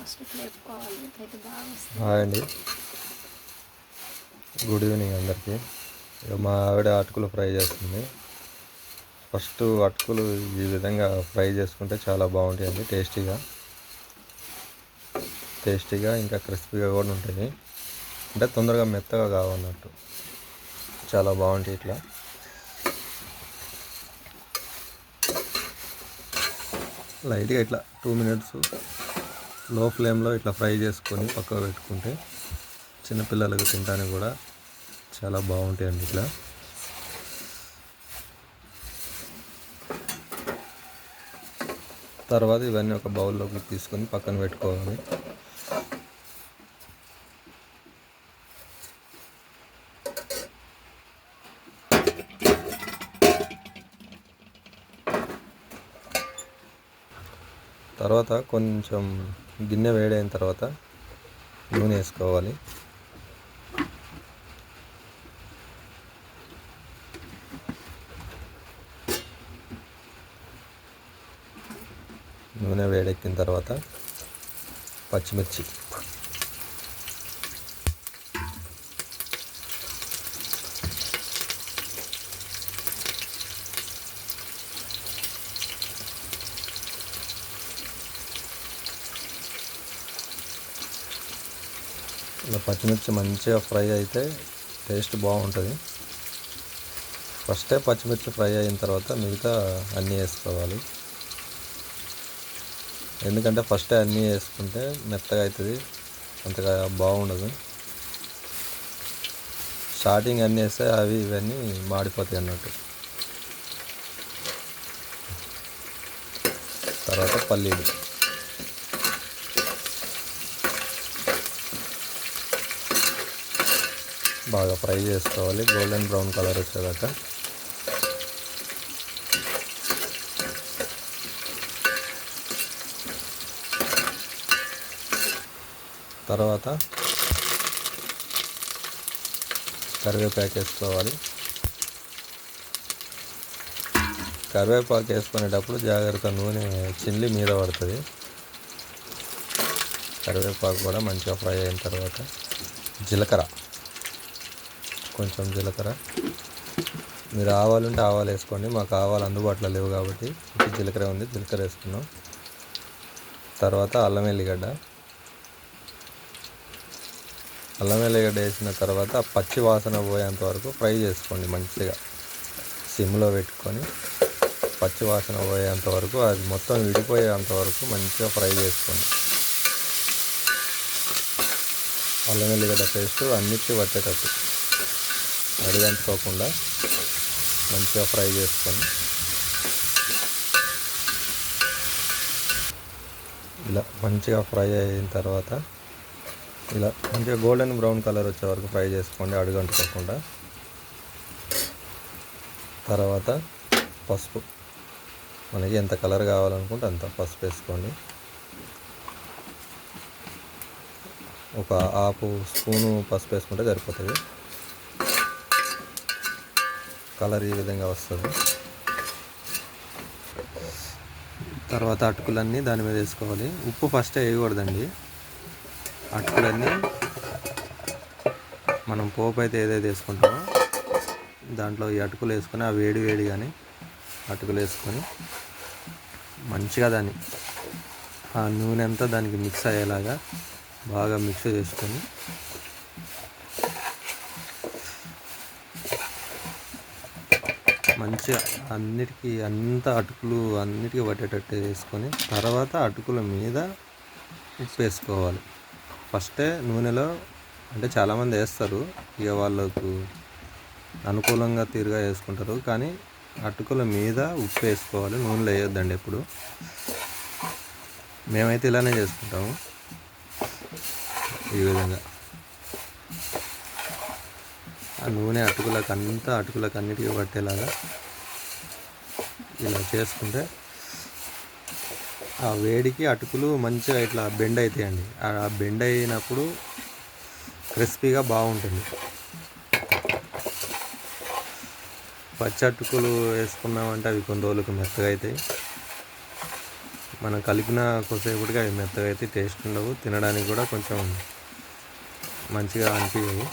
First ఇట్లా అయితే బాగా వస్తుంది. హాయ్ అండి. గుడ్ ఈవినింగ్ అందరికీ. ఇక మా ఆవిడ అటుకులు ఫ్రై చేస్తుంది. ఫస్ట్ అటుకులు ఈ విధంగా ఫ్రై చేసుకుంటే చాలా బాగుంటాయండి టేస్టీగా. టేస్టీగా ఇంకా క్రిస్పీగా కూడా ఉంటుంది అంటే తొందరగా మెత్తగా కావన్నట్టు. చాలా బాగుంటాయి ఇట్లా. లైట్గా ఇట్లా టూ మినిట్స్ లో ఫ్లేమ్లో ఇట్లా ఫ్రై చేసుకొని పక్కకు పెట్టుకుంటే చిన్నపిల్లలకు తినడానికి కూడా చాలా బాగుంటాయండి ఇట్లా. తర్వాత ఇవన్నీ ఒక బౌల్లోకి తీసుకొని పక్కన పెట్టుకోవాలి. తర్వాత కొంచెం గిన్నె వేడైన తర్వాత నూనె వేసుకోవాలి. నూనె వేడెక్కిన తర్వాత పచ్చిమిర్చి ఇలా పచ్చిమిర్చి మంచిగా ఫ్రై అయితే టేస్ట్ బాగుంటుంది. ఫస్టే పచ్చిమిర్చి ఫ్రై అయిన తర్వాత మిగతా అన్నీ వేసుకోవాలి. ఎందుకంటే ఫస్టే అన్నీ వేసుకుంటే మెత్తగా అవుతుంది అంతగా బాగుండదు. స్టార్టింగ్ అన్నీ వేస్తే అవి ఇవన్నీ మాడిపోతాయి అన్నట్టు. తర్వాత పల్లీలు. బాగా ఫ్రై చేసుకోవాలి. గోల్డెన్ బ్రౌన్ కలర్ వచ్చేదాకా. తర్వాత కరివేపాకు వేసుకోవాలి. కరివేపాకు వేసుకునేటప్పుడు జాగ్రత్త నూనె చిల్లి మీద పడుతుంది. కరివేపాకు కూడా మంచిగా ఫ్రై అయిన తర్వాత జీలకర్ర. కొంచెం జీలకర్ర. మీరు ఆవాలుంటే ఆవాలు వేసుకోండి మాకు ఆవాలు అందుబాటులో లేవు కాబట్టి జీలకర్ర ఉంది జీలకర్ర వేసుకున్నాం. తర్వాత అల్లం వెల్లిగడ్డ అల్లం వెల్లిగడ్డ వేసిన తర్వాత పచ్చి వాసన పోయేంత వరకు ఫ్రై చేసుకోండి మంచిగా. సిమ్లో పెట్టుకొని పచ్చి వాసన పోయేంత వరకు అది మొత్తం విడిపోయేంత వరకు మంచిగా ఫ్రై చేసుకోండి. అల్లం వెల్లిగడ్డ పేస్ట్ అన్నిటికీ వచ్చేటట్టు అడిదంచుకోకుండా మంచిగా ఫ్రై చేసుకొని ఇలా మంచిగా ఫ్రై అయిన తర్వాత ఇలా మంచిగా గోల్డెన్ బ్రౌన్ కలర్ వచ్చే వరకు ఫ్రై చేసుకోండి అడుగంటుకోకుండా. తర్వాత పసుపు. మనకి ఎంత కలర్ కావాలనుకుంటే అంత పసుపు వేసుకోండి. ఒక హాఫ్ స్పూను పసుపు వేసుకుంటే సరిపోతుంది. కలర్ ఈ విధంగా వస్తుంది? తర్వాత అటుకులన్నీ దాని మీద వేసుకోవాలి. ఉప్పు ఫస్ట్ వేయకూడదండి. అటుకులన్నీ మనం పోపు అయితే ఏదైతే వేసుకుంటామో దాంట్లో ఈ అటుకులు వేసుకొని ఆ వేడి వేడి కానీ అటుకులు వేసుకొని మంచిగా దాన్ని ఆ నూనె అంతా దానికి మిక్స్ అయ్యేలాగా బాగా మిక్స్ చేసుకొని మంచిగా అన్నిటికీ అంత అటుకులు అన్నిటికీ పట్టేటట్టు వేసుకొని తర్వాత అటుకుల మీద ఉప్పు వేసుకోవాలి. ఫస్టే నూనెలో అంటే చాలామంది వేస్తారు. ఇక వాళ్ళకు అనుకూలంగా తీరుగా వేసుకుంటారు. కానీ అటుకుల మీద ఉప్పు వేసుకోవాలి. నూనెలో వేయొద్దండి ఎప్పుడు. మేమైతే ఇలానే చేసుకుంటాము. ఈ విధంగా. ఆ నూనె అటుకులకు అంతా అటుకులకు అన్నిటికీ పట్టేలాగా ఇలా చేసుకుంటే ఆ వేడికి అటుకులు మంచిగా ఇట్లా బెండ్ అవుతాయండి ఆ బెండ్ అయినప్పుడు క్రిస్పీగా బాగుంటుంది. పచ్చి అటుకులు వేసుకున్నామంటే అవి కొన్ని రోజులకు మెత్తగా అవుతాయి మనం కలిపిన కొద్దిసేపటికి అవి మెత్తగా అయితే టేస్ట్ ఉండవు. తినడానికి కూడా కొంచెం మంచిగా అనిపించవు